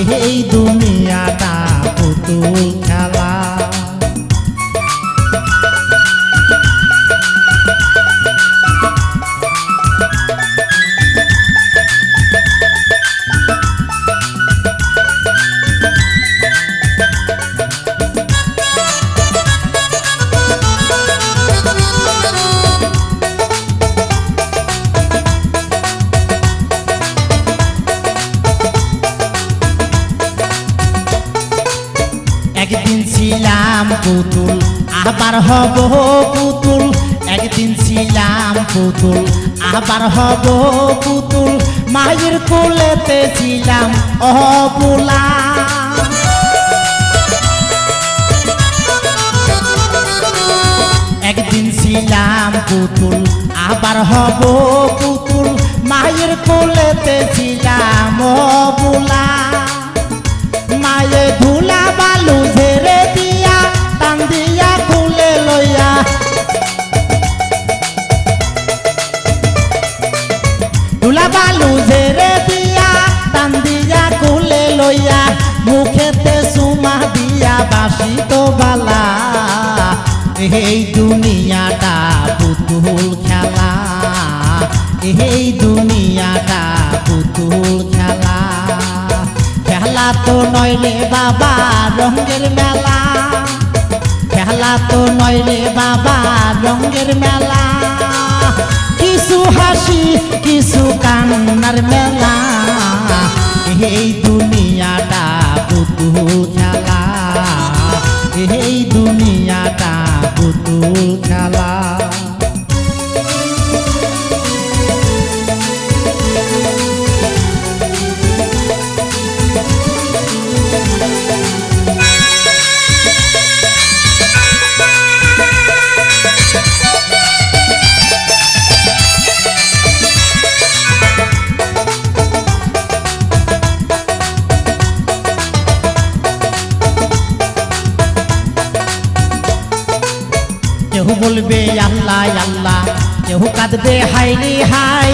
এই দুনিয়াটা পুতুল খেলা। ছিলাম পুতুল, আবার হব পুতুল। একদিন ছিলাম পুতুল, আবার হব পুতুল। মায়ের কোলেতে ছিলাম অবুলা একদিন ছিলাম পুতুল, আবার হব পুতুল। মায়ের কোলেতে ছিলাম অবুলা ধুলা বালু ঝেড়ে দিয়া টান দিয়া খুলে লইয়া, মুখেতে সুমা দিয়া বাসি তো বালা। এই দুনিয়াটা পুতুল খেলা। এই দুনিয়াটা পুতুল খেলা। খেলা তো রে বাবা, রঙের মেলা। খেলা তো রে বাবা, রঙের মেলা। হাসি কিছু কান্নার মেলা। এই দুনিয়াটা পুতু খেলা। এই দুনিয়াটা পুতু খেলা। কেউ বলবে আল্লাহ আল্লাহ। কেউ কাঁদবে হাইনি হাই